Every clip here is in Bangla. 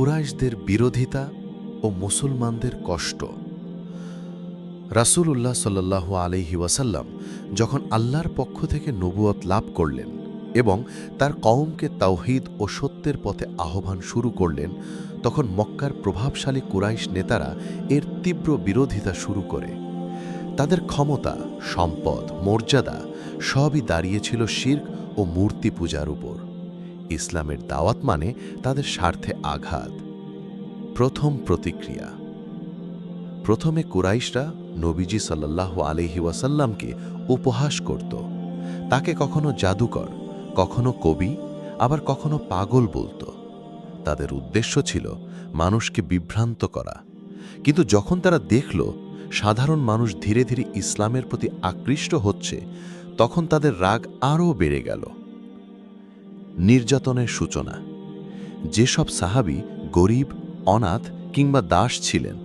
কুরাইশদের বিরোধিতা ও মুসলমানদের কষ্ট। রাসূলুল্লাহ সাল্লাল্লাহু আলাইহি ওয়াসাল্লাম যখন আল্লাহর পক্ষ থেকে নবুয়ত লাভ করলেন এবং তার কওমকে তাওহিদ ও সত্যের পথে আহ্বান শুরু করলেন, তখন মক্কার প্রভাবশালী কুরাইশ নেতারা এর তীব্র বিরোধিতা শুরু করে। তাদের ক্ষমতা, সম্পদ, মর্যাদা সবই দাঁড়িয়েছিল শির্ক ও মূর্তি পূজার উপর। ইসলামের দাওয়াত মানে তাদের স্বার্থে আঘাত। প্রথম প্রতিক্রিয়া। প্রথমে কুরাইশরা নবীজি সাল্লাল্লাহু আলহি ওয়াসাল্লামকে উপহাস করত। তাকে কখনো জাদুকর, কখনো কবি, আবার কখনো পাগল বলতো। তাদের উদ্দেশ্য ছিল মানুষকে বিভ্রান্ত করা। কিন্তু যখন তারা দেখল সাধারণ মানুষ ধীরে ধীরে ইসলামের প্রতি আকৃষ্ট হচ্ছে, তখন তাদের রাগ আরও বেড়ে গেল। নির্যাতনের সূচনা। যেসব সাহাবি গরিব, অনাথ কিংবা দাস ছিলেন,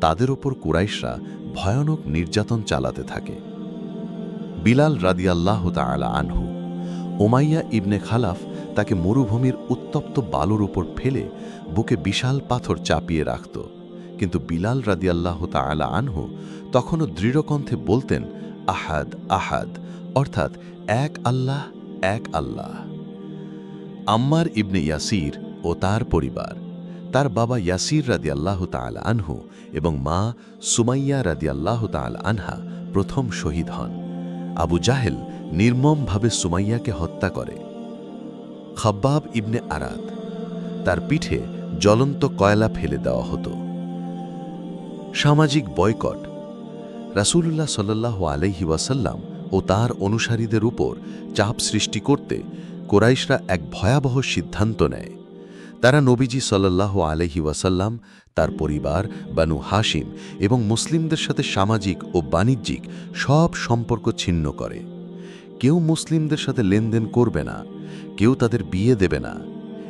তাদের ওপর কুরাইশরা ভয়ানক নির্যাতন চালাতে থাকে। বিলাল রাদিয়াল্লাহ তাআলা আনহু ওমাইয়া ইবনে খালাফ তাকে মরুভূমির উত্তপ্ত বালুর উপর ফেলে বুকে বিশাল পাথর চাপিয়ে রাখত। কিন্তু বিলাল রাদিয়াল্লাহ তাআলা আনহু তখনও দৃঢ়কণ্ঠে বলতেন, আহাদ আহাদ। অর্থাৎ, এক আল্লাহ এক আল্লাহ। আম্মার ইবনে ইয়াসির ও তার পরিবার। তার বাবা ইয়াসির রাদি আল্লাহ তাল আনহু এবং মা সুমাইয়া রাদি আল্লাহ তাল আনহা প্রথম শহীদ হন। আবু জাহেল নির্মমভাবে সুমাইয়াকে হত্যা করে। খাব্বাব ইবনে আরাত, তার পিঠে জ্বলন্ত কয়লা ফেলে দেওয়া হতো। সামাজিক বয়কট, রাসূলুল্লাহ সাল্লাহ আলহি ওয়াসাল্লাম ও তার অনুসারীদের উপর চাপ সৃষ্টি করতে কোরাইশরা এক ভয়াবহ সিদ্ধান্ত নেয়। তারা নবীজি সাল্লাহ আলহি ওয়াসাল্লাম, তার পরিবার, বানু হাসিম এবং মুসলিমদের সাথে সামাজিক ও বাণিজ্যিক সব সম্পর্ক ছিন্ন করে। কেউ মুসলিমদের সাথে লেনদেন করবে না, কেউ তাদের বিয়ে দেবে না,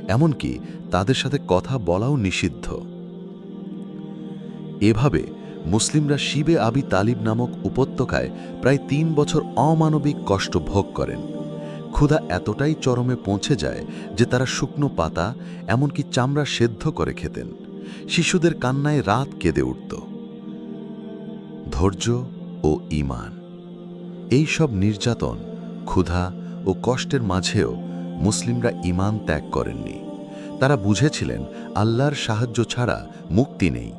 এমনকি তাদের সাথে কথা বলাও নিষিদ্ধ। এভাবে মুসলিমরা শিবে আবি তালিব নামক উপত্যকায় প্রায় তিন বছর অমানবিক কষ্ট ভোগ করেন। ক্ষুধা এতটাই চরমে পৌঁছে যায় যে তারা শুকনো পাতা, এমনকি চামড়া সেদ্ধ করে খেতেন। শিশুদের কান্নায় রাত কেঁদে উঠত। ধৈর্য ও ইমান এই সব নির্যাতন, ক্ষুধা ও কষ্টের মাঝেও মুসলিমরা ইমান ত্যাগ করেননি। তারা বুঝেছিলেন, আল্লাহর সাহায্য ছাড়া মুক্তি নেই।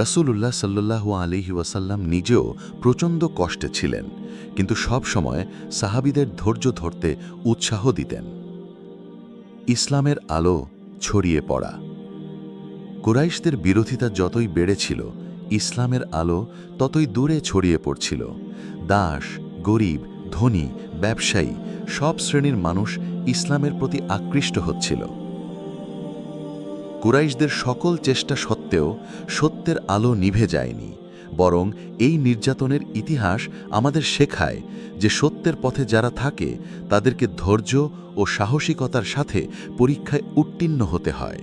রসুল্লাহ সাল্লু আলিহি ওয়াসাল্লাম নিজেও প্রচণ্ড কষ্টে ছিলেন, কিন্তু সব সময় সাহাবিদের ধৈর্য ধরতে উৎসাহ দিতেন। ইসলামের আলো ছড়িয়ে পড়া। কুরাইশদের বিরোধিতা যতই বেড়েছিল, ইসলামের আলো ততই দূরে ছড়িয়ে পড়ছিল। দাস, গরিব, ধনী, ব্যবসায়ী সব শ্রেণির মানুষ ইসলামের প্রতি আকৃষ্ট হচ্ছিল। কুরাইশদের সকল চেষ্টা সত্ত্বেও সত্যের আলো নিভে যায়নি, বরং এই নির্যাতনের ইতিহাস আমাদের শেখায় যে সত্যের পথে যারা থাকে, তাদেরকে ধৈর্য ও সাহসিকতার সাথে পরীক্ষায় উত্তীর্ণ হতে হয়।